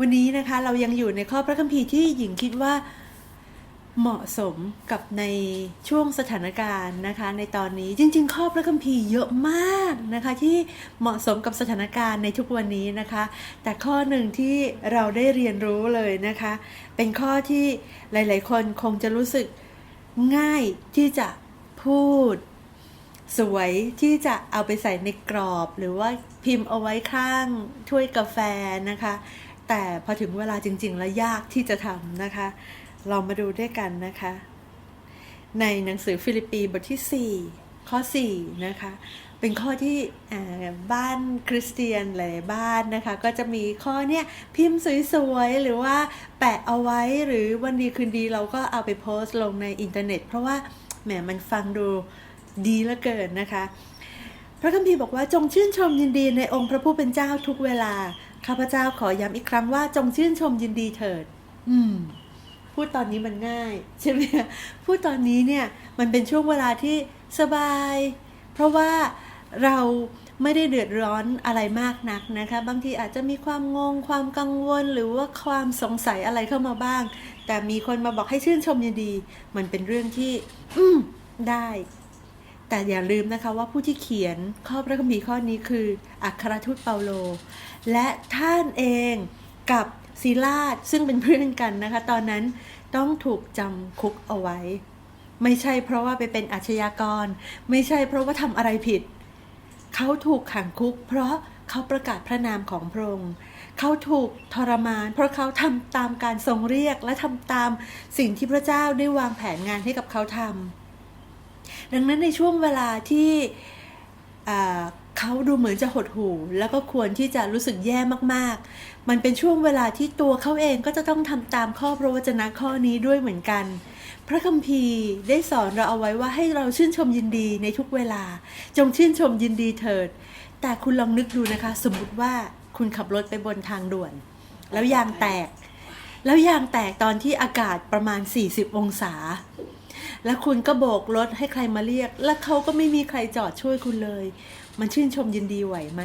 วันนี้นะคะเรายังอยู่ในข้อพระคัมภีร์ที่หญิงคิดว่าเหมาะสมกับในช่วงสถานการณ์นะคะ ในตอนนี้จริง ๆ ข้อพระคัมภีร์เยอะมากนะคะ ที่เหมาะสมกับสถานการณ์ในทุกวันนี้นะคะ แต่ข้อหนึ่งที่เราได้เรียนรู้เลยนะคะ เป็นข้อที่หลาย ๆ คนคงจะรู้สึกง่ายที่จะพูด สวยที่จะเอาไปใส่ในกรอบ หรือว่าพิมพ์เอาไว้ข้างถ้วยกาแฟนะคะ แต่พอถึงเวลาจริง ๆ แล้วยากที่จะทำนะคะ เรามาดูด้วยกันนะคะ ในหนังสือฟิลิปปีบทที่ 4 ข้อ 4 นะคะ เป็นข้อที่บ้านคริสเตียนหลายบ้านนะคะ ก็จะมีข้อเนี้ยพิมพ์สวยๆ หรือว่าแปะเอาไว้หรือวันดีคืนดีเราก็เอาไปโพสต์ลงในอินเทอร์เน็ต เพราะว่าแหมมันฟังดูดีเหลือเกินนะคะพระคัมภีร์บอกว่าจงชื่นชมยินดีในองค์พระผู้เป็นเจ้าทุกเวลา ข้าพเจ้าขอย้ำอีกครั้งว่าจงชื่นชมยินดีเถิด อืม พูดตอนนี้มันง่าย ใช่ไหมพูดตอนนี้เนี่ยมันเป็นช่วงเวลาที่สบาย เพราะว่าเราไม่ได้เดือดร้อนอะไรมากนักนะคะ บางทีอาจจะมีความงงความกังวลหรือว่าความสงสัยอะไรเข้ามาบ้าง แต่มีคนมาบอกให้ชื่นชมยินดี มันเป็นเรื่องที่ อืมได้ แต่อย่าลืมนะคะว่าผู้ที่เขียนข้อพระคัมภีร์ข้อนี้คืออัครทูตเปาโล และท่านเองกับศิลาดซึ่งเป็นเพื่อนกันนะคะ ตอนนั้นต้องถูกจำคุกเอาไว้ ไม่ใช่เพราะว่าไปเป็นอาชญากร ไม่ใช่เพราะว่าทำอะไรผิด เขาถูกขังคุก เพราะเขาประกาศพระนามของพระองค์เขาถูกทรมาน เพราะเขาทำตามการทรงเรียกและทำตามสิ่งที่พระเจ้าได้วางแผนงานให้กับเขาทำ ดังนั้นในช่วงเวลาที่เขาดูเหมือนจะหดหู่ แล้วก็ควรที่จะรู้สึกแย่มากๆ มันเป็นช่วงเวลาที่ตัวเขาเองก็จะต้องทำตามข้อพระวจนะข้อนี้ด้วยเหมือนกัน พระคัมภีร์ได้สอนเราเอาไว้ว่าให้เราชื่นชมยินดีในทุกเวลา จงชื่นชมยินดีเถิด แต่คุณลองนึกดูนะคะ สมมติว่าคุณขับรถไปบนทางด่วน แล้วยางแตก แล้วยางแตกตอนที่อากาศประมาณ 40 องศา แล้วคุณก็โบกรถให้ใครมาเรียก แล้วเขาก็ไม่มีใครจอดช่วยคุณเลย มันชื่นชมยินดีไหวไหม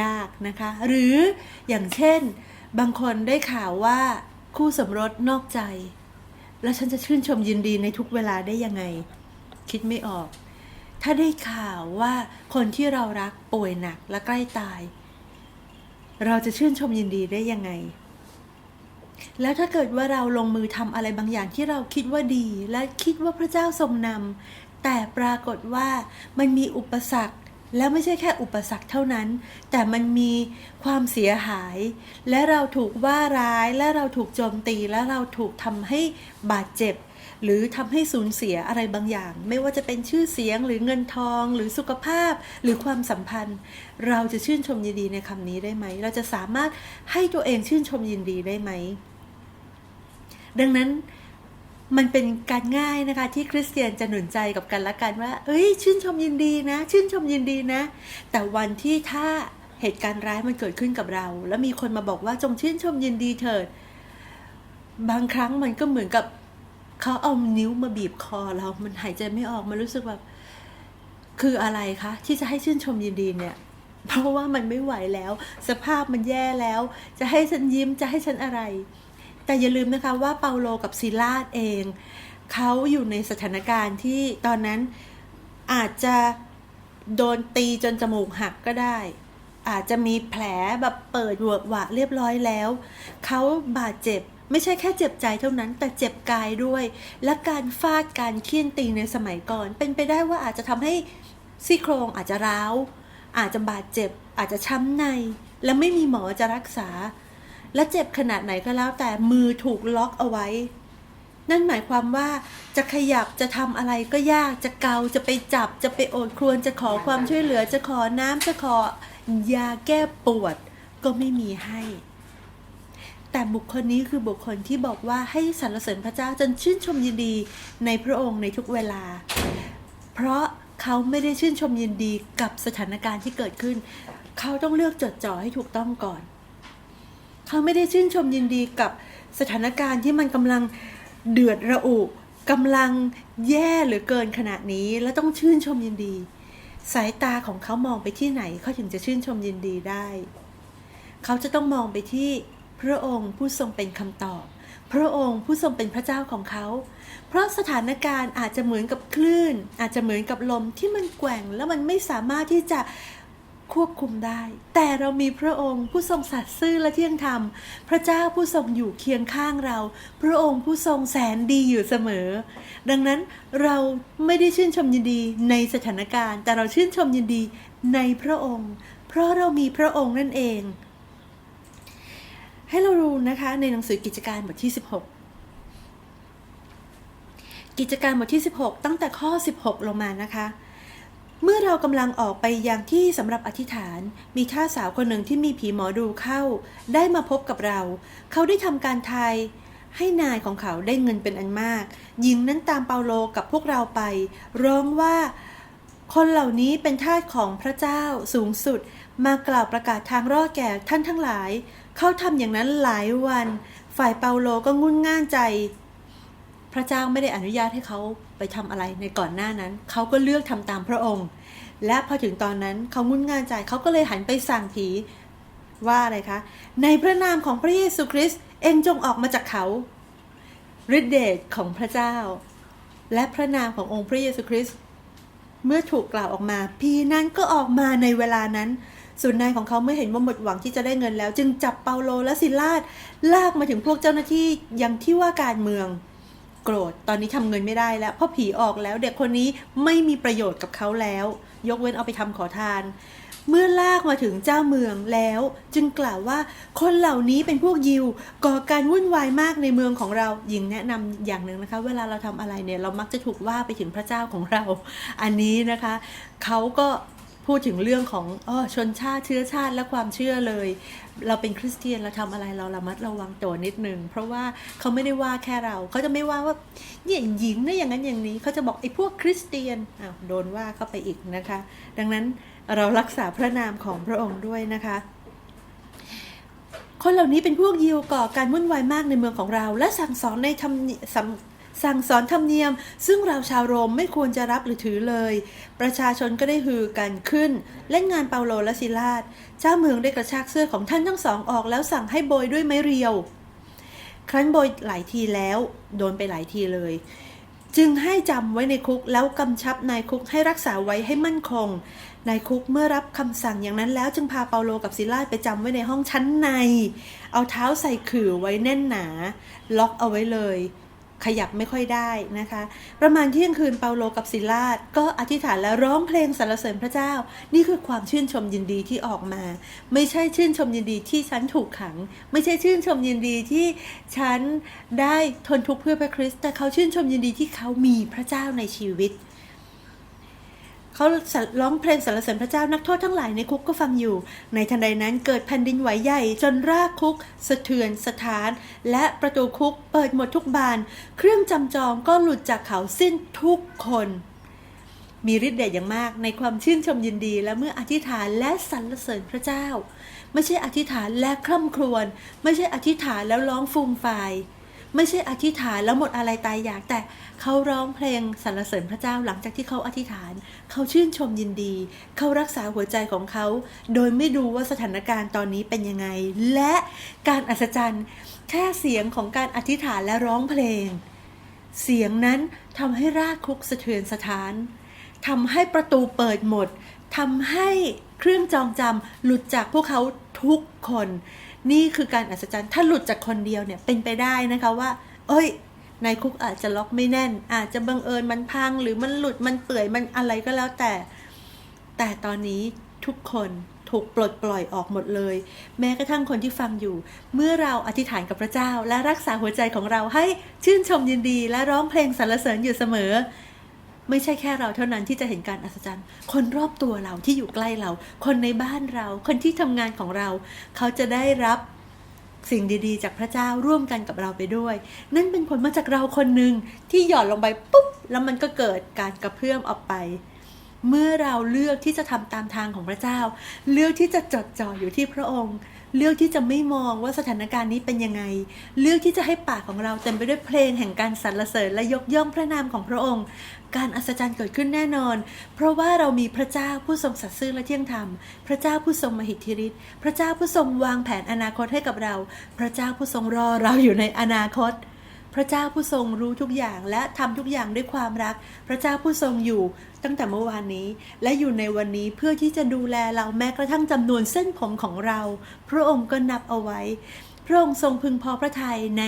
ยากนะคะ หรืออย่างเช่น บางคนได้ข่าวว่าคู่สมรสนอกใจ แล้วฉันจะชื่นชมยินดีในทุกเวลาได้ยังไง คิดไม่ออก ถ้าได้ข่าวว่าคนที่เรารักป่วยหนักและใกล้ตาย เราจะชื่นชมยินดีได้ยังไง แล้วถ้าเกิดว่าเราลงมือทำอะไรบางอย่างที่เราคิดว่าดี และคิดว่าพระเจ้าทรงนำแต่ปรากฏว่ามันมีอุปสรรค แล้วไม่ใช่แค่อุปสรรคเท่านั้น แต่มันมีความเสียหาย และเราถูกว่าร้าย และเราถูกโจมตี และเราถูกทำให้บาดเจ็บ หรือทำให้สูญเสียอะไรบางอย่าง ไม่ว่าจะเป็นชื่อเสียงหรือเงินทอง หรือสุขภาพ หรือความสัมพันธ์ เราจะชื่นชมยินดีในคำนี้ได้ไหม เราจะสามารถให้ตัวเองชื่นชมยินดีได้ไหม ดังนั้น มันเป็นการง่ายนะคะที่คริสเตียนจะหนุนใจกับกันและกันว่า เอ้ย ชื่นชมยินดีนะ ชื่นชมยินดีนะ แต่วันที่ถ้าเหตุการณ์ร้ายมันเกิดขึ้นกับเรา แล้วมีคนมาบอกว่าจงชื่นชมยินดีเถิด บางครั้งมันก็เหมือนกับเขาเอานิ้วมาบีบคอเรา มันหายใจไม่ออก มันรู้สึกแบบคืออะไรคะ ที่จะให้ชื่นชมยินดีเนี่ย เพราะว่ามันไม่ไหวแล้ว สภาพมันแย่แล้ว จะให้ฉันยิ้มจะให้ฉันอะไร แต่อย่าลืมนะคะว่าเปาโลกับซิลาสเอง เขาอยู่ในสถานการณ์ที่ตอนนั้นอาจจะโดนตีจนจมูกหักก็ได้ อาจจะมีแผลแบบเปิดเวอะหวะเรียบร้อยแล้ว เขาบาดเจ็บไม่ใช่แค่เจ็บใจเท่านั้นแต่เจ็บกายด้วย และการฟาดการเคี่ยนตีในสมัยก่อน เป็นไปได้ว่าอาจจะทำให้ซี่โครงอาจจะร้าว อาจจะบาดเจ็บ อาจจะช้ำใน และไม่มีหมอจะรักษา และเจ็บขนาดไหนก็แล้วแต่มือถูกล็อกเอาไว้ นั่นหมายความว่าจะขยับจะทำอะไรก็ยากจะเกาจะไปจับจะไปโอดครวญจะขอความช่วยเหลือจะขอน้ำจะขอยาแก้ปวด ก็ไม่มีให้ แต่บุคคลนี้คือบุคคลที่บอกว่าให้สรรเสริญพระเจ้าจนชื่นชมยินดีในพระองค์ในทุกเวลา เพราะเขาไม่ได้ชื่นชมยินดีกับสถานการณ์ที่เกิดขึ้น เขาต้องเลือกจดจ่อให้ถูกต้องก่อน เขาไม่ได้ชื่นชมยินดีกับสถานการณ์ที่มันกำลังเดือดระอุกำลังแย่หลือเกินขนาดนี้แล้วต้องชื่นชมยินดี สายตาของเขามองไปที่ไหนเขาถึงจะชื่นชมยินดีได้ เขาจะต้องมองไปที่พระองค์ผู้ทรงเป็นคำตอบ พระองค์ผู้ทรงเป็นพระเจ้าของเขา เพราะสถานการณ์อาจจะเหมือนกับคลื่น อาจจะเหมือนกับลมที่มันแกว่งแล้วมันไม่สามารถที่จะ ควบคุมได้ แต่เรามีพระองค์ผู้ทรงสัตย์ซื่อและเที่ยงธรรม พระเจ้าผู้ทรงอยู่เคียงข้างเรา พระองค์ผู้ทรงแสนดีอยู่เสมอ ดังนั้นเราไม่ได้ชื่นชมยินดีในสถานการณ์ แต่เราชื่นชมยินดีในพระองค์ เพราะเรามีพระองค์นั่นเอง ให้เราดูนะคะในหนังสือกิจการบทที่ 16กิจการบทที่ 16 ตั้งแต่ข้อ 16 ลงมานะคะ เมื่อเรากำลังออกไปยังที่สำหรับอธิษฐาน มีท่าสาวคนหนึ่งที่มีผีหมอดูเข้า ได้มาพบกับเรา เขาได้ทำการทายให้นายของเขาได้เงินเป็นอันมาก หญิงนั้นตามเปาโลกับพวกเราไป ร้องว่า คนเหล่านี้เป็นทาสของพระเจ้าสูงสุด มากล่าวประกาศทางรอดแก่ท่านทั้งหลาย เขาทำอย่างนั้นหลายวัน ฝ่ายเปาโลก็งุนง่านใจ พระเจ้าไม่ได้อนุญาตให้เขา ไปทำอะไรในก่อนหน้านั้น เขาก็เลือกทำตามพระองค์ และพอถึงตอนนั้นเขางุนง่านใจเขาก็เลยหันไปสั่งผีว่าอะไรคะ ในพระนามของพระเยซูคริสต์เองจงออกมาจากเขาฤทธิเดชของพระเจ้า และพระนามขององค์พระเยซูคริสต์เมื่อถูกกล่าวออกมาพีนั้นก็ออกมาในเวลานั้นส่วนนายของเขาเมื่อเห็นว่าหมดหวังที่จะได้เงินแล้ว จึงจับเปาโลและซิลาสลากมาถึงพวกเจ้าหน้าที่ยังที่ว่าการเมือง โกรธ ตอนนี้ทำเงินไม่ได้แล้วเพราะผีออกแล้วเด็กคนนี้ไม่มีประโยชน์กับเขาแล้ว ยกเว้นเอาไปทำขอทาน เมื่อลากมาถึงเจ้าเมืองแล้ว จึงกล่าวว่าคนเหล่านี้เป็นพวกยิว ก่อการวุ่นวายมากในเมืองของเราหญิงแนะนำอย่างหนึ่งนะคะ เวลาเราทำอะไรเนี่ยเรามักจะถูกว่าไปถึงพระเจ้าของเรา อันนี้นะคะเขาก็พูดถึงเรื่องของออชนชาติเชื้อชาติและความเชื่อเลย เราเป็นคริสเตียนเราทำอะไรเราระมัดระวังตัวนิดนึง เพราะว่าเขาไม่ได้ว่าแค่เราเขาจะไม่ว่าว่าเนี่ยหญิงนะอย่างนั้นอย่างนี้เขาจะบอกไอ้พวกคริสเตียนอ้าวโดนว่าเข้าไปอีกนะคะ ดังนั้นเรารักษาพระนามของพระองค์ด้วยนะคะ คนเหล่านี้เป็นพวกยิวก่อการวุ่นวายมากในเมืองของเรา และสั่งสอนในธรรมเนียสั่ง สั่งสอนธรรมเนียม ซึ่งเราชาวโรมไม่ควรจะรับหรือถือเลย ประชาชนก็ได้ฮือกันขึ้น เล่นงานเปาโลและซิลาสเจ้าเมืองได้กระชากเสื้อของท่านทั้งสองออกแล้วสั่งให้โบยด้วยไม้เรียว ครั้นโบยหลายทีแล้วโดนไปหลายทีเลย จึงให้จำไว้ในคุกแล้วกำชับนายคุกให้รักษาไว้ให้มั่นคงนายคุกเมื่อรับคำสั่งอย่างนั้นแล้วจึงพาเปาโลกับซิลาสไปจำไว้ในห้องชั้นใน เอาเท้าใส่ขื่อไว้แน่นหนา ล็อกเอาไว้เลย ขยับไม่ค่อยได้นะคะ ประมาณเที่ยงคืนเปาโลกับศิลาดก็อธิษฐานและร้องเพลงสรรเสริญพระเจ้า นี่คือความชื่นชมยินดีที่ออกมา ไม่ใช่ชื่นชมยินดีที่ฉันถูกขัง ไม่ใช่ชื่นชมยินดีที่ฉันได้ทนทุกข์เพื่อพระคริสต์แต่เขาชื่นชมยินดีที่เขามีพระเจ้าในชีวิต เขาร้องเพลงสรรเสริญพระเจ้านักโทษทั้งหลายในคุกก็ฟังอยู่ ในทันใดนั้นเกิดแผ่นดินไหวใหญ่ จนรากคุก สะเทือนสถาน และประตูคุกเปิดหมดทุกบาน เครื่องจำจองก็หลุดจากเขาสิ้นทุกคนมีฤทธิ์เดชอย่างมากในความชื่นชมยินดี และเมื่ออธิษฐานและสรรเสริญพระเจ้า ไม่ใช่อธิษฐานและคร่ำครวญไม่ใช่อธิษฐานแล้วร้องฟูมฟาย ไม่ใช่อธิษฐานแล้วหมดอะไรตายอยากแต่เขาร้องเพลงสรรเสริญพระเจ้าหลังจากที่เขาอธิษฐาน เขาชื่นชมยินดี เขารักษาหัวใจของเขา โดยไม่ดูว่าสถานการณ์ตอนนี้เป็นยังไง และการอัศจรรย์แค่เสียงของการอธิษฐานและร้องเพลง เสียงนั้นทำให้รากคุกสะเทือนสถานทำให้ประตูเปิดหมดทำให้เครื่องจองจำหลุดจากพวกเขาทุกคน นี่คือการอัศจรรย์ถ้าหลุดจากคนเดียวเนี่ยเป็นไปได้นะคะว่า เอ้ยในคุกอาจจะล็อกไม่แน่น อาจจะบังเอิญมันพังหรือมันหลุดมันเปื่อยมันอะไรก็แล้วแต่ แต่ตอนนี้ทุกคนถูกปลดปล่อยออกหมดเลย แม้กระทั่งคนที่ฟังอยู่ เมื่อเราอธิษฐานกับพระเจ้า และรักษาหัวใจของเราให้ชื่นชมยินดี และร้องเพลงสรรเสริญอยู่เสมอ ไม่ใช่แค่เราเท่านั้นที่จะเห็นการอัศจรรย์ คนรอบตัวเราที่อยู่ใกล้เรา คนในบ้านเรา คนที่ทำงานของเรา เขาจะได้รับสิ่งดีๆ จากพระเจ้าร่วมกันกับเราไปด้วย นั่นเป็นผลมาจากเราคนหนึ่งที่หย่อนลงไปปุ๊บแล้วมันก็เกิดการกระเพื่อมออกไป เมื่อเราเลือกที่จะทำตามทางของพระเจ้า เลือกที่จะจดจ่ออยู่ที่พระองค์ เลือกที่จะไม่มองว่าสถานการณ์นี้เป็นยังไง เลือกที่จะให้ปากของเราเต็มไปด้วยเพลงแห่งการสรรเสริญและยกย่องพระนามของพระองค์ การอัศจรรย์เกิดขึ้นแน่นอน เพราะว่าเรามีพระเจ้าผู้ทรงสัตย์ซื่อและเที่ยงธรรม พระเจ้าผู้ทรงมหิทธิฤทธิ์ พระเจ้าผู้ทรงวางแผนอนาคตให้กับเรา พระเจ้าผู้ทรงรอเราอยู่ในอนาคต พระเจ้าผู้ทรงรู้ทุกอย่างและทำทุกอย่างด้วยความรัก พระเจ้าผู้ทรงอยู่ตั้งแต่เมื่อวานนี้ และอยู่ในวันนี้เพื่อที่จะดูแลเราแม้กระทั่งจำนวนเส้นผมของเรา พระองค์ก็นับเอาไว้ พระองค์ทรงพึงพอพระทัยใน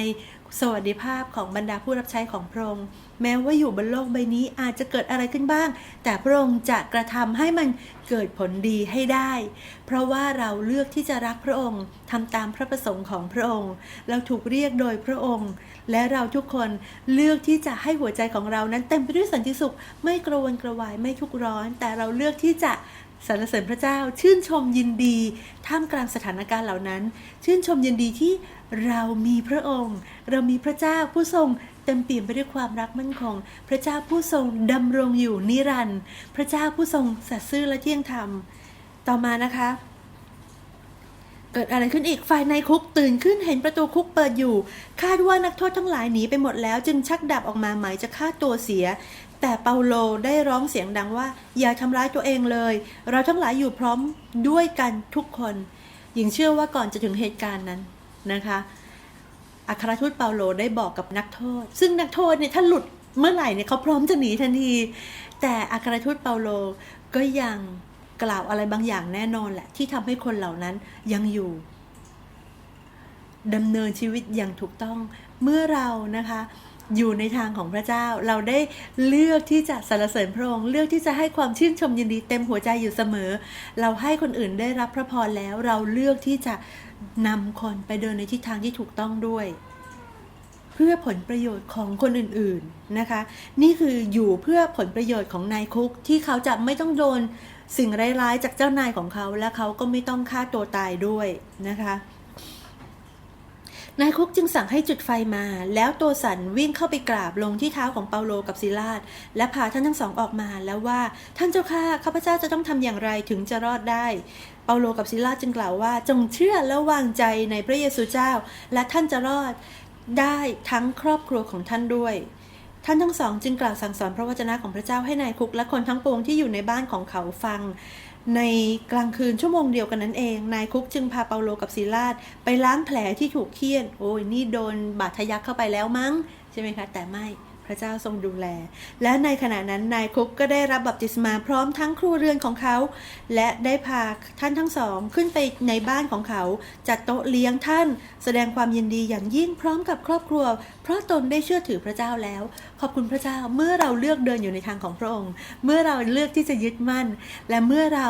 สวัสดิภาพของบรรดาผู้รับใช้ของพระองค์แม้ว่าอยู่บนโลกใบนี้อาจจะเกิดอะไรขึ้นบ้าง แต่พระองค์จะกระทำให้มันเกิดผลดีให้ได้ เพราะว่าเราเลือกที่จะรักพระองค์ทำตามพระประสงค์ของพระองค์ เราถูกเรียกโดยพระองค์ และเราทุกคนเลือกที่จะให้หัวใจของเรานั้นเต็มไปด้วยสันติสุข ไม่กระวนกระวายไม่ทุกข์ร้อน แต่เราเลือกที่จะ สรรเสริญพระเจ้าชื่นชมยินดี ท่ามกลางสถานการณ์เหล่านั้น ชื่นชมยินดีที่เรามีพระองค์ เรามีพระเจ้าผู้ทรงเต็มเปี่ยมไปด้วยความรักมั่นคง พระเจ้าผู้ทรงดำรงอยู่นิรันดร์พระเจ้าผู้ทรงสัตย์ซื่อและเที่ยงธรรม ต่อมานะคะ เกิดอะไรขึ้นอีกฝ่ายในคุกตื่นขึ้นเห็นประตูคุกเปิดอยู่ คาดว่านักโทษทั้งหลายหนีไปหมดแล้ว จึงชักดาบออกมาหมายจะฆ่าตัวเสีย แต่เปาโลได้ร้องเสียงดังว่า อย่าทำร้ายตัวเองเลย เราทั้งหลายอยู่พร้อมด้วยกันทุกคน หญิงเชื่อว่าก่อนจะถึงเหตุการณ์นั้นนะคะอัครทูตเปาโลได้บอกกับนักโทษ ซึ่งนักโทษเนี่ยถ้าหลุดเมื่อไหร่เนี่ยเขาพร้อมจะหนีทันที แต่อัครทูตเปาโลก็ยังกล่าวอะไรบางอย่างแน่นอนแหละ ที่ทำให้คนเหล่านั้นยังอยู่ดำเนินชีวิตอย่างถูกต้องเมื่อเรานะคะ อยู่ในทางของพระเจ้า เราได้เลือกที่จะสรรเสริญพระองค์เลือกที่จะให้ความชื่นชมยินดีเต็มหัวใจอยู่เสมอ เราให้คนอื่นได้รับพระพรแล้ว เราเลือกที่จะนำคนไปเดินในทิศทางที่ถูกต้องด้วย เพื่อผลประโยชน์ของคนอื่นๆนะคะ นี่คืออยู่เพื่อผลประโยชน์ของนายคุกที่เขาจะไม่ต้องโดนสิ่งร้ายๆจากเจ้านายของเขาและเขาก็ไม่ต้องฆ่าตัวตายด้วยนะคะ นายคุกจึงสั่งให้จุดไฟมา แล้วตัวสันวิ่งเข้าไปกราบลงที่เท้าของเปาโลกับซิลาสและพาท่านทั้งสองออกมาแล้วว่าท่านเจ้าข้าข้าพเจ้าจะต้องทำอย่างไรถึงจะรอดได้ เปาโลกับซิลาจึงกล่าวว่า จงเชื่อและวางใจในพระเยซูเจ้า และท่านจะรอดได้ทั้งครอบครัวของท่านด้วยท่านทั้งสองจึงกล่าวสั่งสอนพระวจนะของพระเจ้าให้นายคุกและคนทั้งปวงที่อยู่ในบ้านของเขาฟัง ในกลางคืนชั่วโมงเดียวกันนั้นเอง นายคุกจึงพาเปาโลกับซิลาดไปล้างแผลที่ถูกเคี่ยน โอ้ยนี่โดนบาดทะยักเข้าไปแล้วมั้ง ใช่ไหมคะ แต่ไม่ พระเจ้าทรงดูแล และในขณะนั้นนายคุกก็ได้รับบัพติศมาพร้อมทั้งครัวเรือนของเขา และได้พาท่านทั้งสองขึ้นไปในบ้านของเขา จัดโต๊ะเลี้ยงท่าน แสดงความยินดีอย่างยิ่งพร้อมกับครอบครัว เพราะตนได้เชื่อถือพระเจ้าแล้ว ขอบคุณพระเจ้าเมื่อเราเลือกเดินอยู่ในทางของพระองค์ เมื่อเราเลือกที่จะยึดมั่น และเมื่อเรา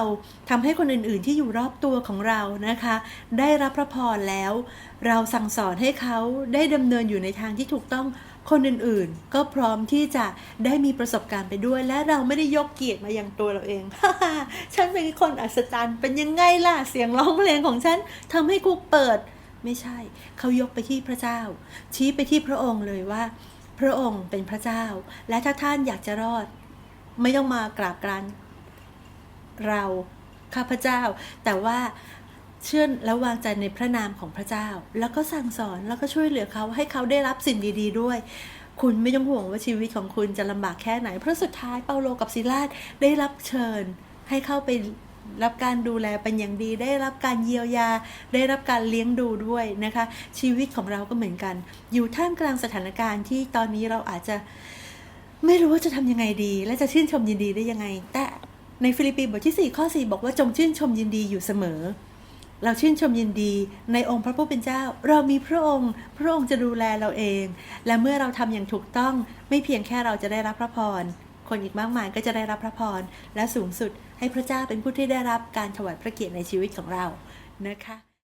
ทำให้คนอื่นๆ ที่อยู่รอบตัวของเรานะคะ ได้รับพระพรแล้ว เราสั่งสอนให้เขาได้ดำเนินอยู่ในทางที่ถูกต้อง คนอื่นๆ ก็พร้อมที่จะได้มีประสบการณ์ไปด้วย และเราไม่ได้ยกเกียรติมายังตัวเราเอง ฉันเป็นคนอัศจรรย์ เป็นยังไงล่ะ เสียงร้องเพลงของฉันทำให้กูเปิด ไม่ใช่ เขายกไปที่พระเจ้า ชี้ไปที่พระองค์เลยว่า พระองค์เป็นพระเจ้า และถ้าท่านอยากจะรอด ไม่ต้องมากราบกรานเราข้าพเจ้า แต่ว่า เชื่อและวางใจในพระนามของพระเจ้า แล้วก็สั่งสอนแล้วก็ช่วยเหลือเขาให้เขาได้รับสิ่งดี ๆ ด้วย คุณไม่ต้องห่วงว่าชีวิตของคุณจะลำบากแค่ไหน เพราะสุดท้ายเปาโลกับซิลาสได้รับเชิญ ให้เข้าไปรับการดูแลเป็นอย่างดี ได้รับการเยียวยา ได้รับการเลี้ยงดูด้วยนะคะ ชีวิตของเราก็เหมือนกัน อยู่ท่ามกลางสถานการณ์ที่ตอนนี้เราอาจจะไม่รู้ว่าจะทำยังไงดี และจะชื่นชมยินดีได้ยังไง แต่ในฟิลิปปีบทที่ 4 ข้อ 4 บอกว่าจงชื่นชมยินดีอยู่เสมอ เราชื่นชมยินดีในองค์พระผู้เป็นเจ้า เรามีพระองค์ พระองค์จะดูแลเราเอง และเมื่อเราทำอย่างถูกต้อง ไม่เพียงแค่เราจะได้รับพระพร คนอีกมากมายก็จะได้รับพระพร และสูงสุดให้พระเจ้าเป็นผู้ที่ได้รับการถวายพระเกียรติในชีวิตของเรานะคะ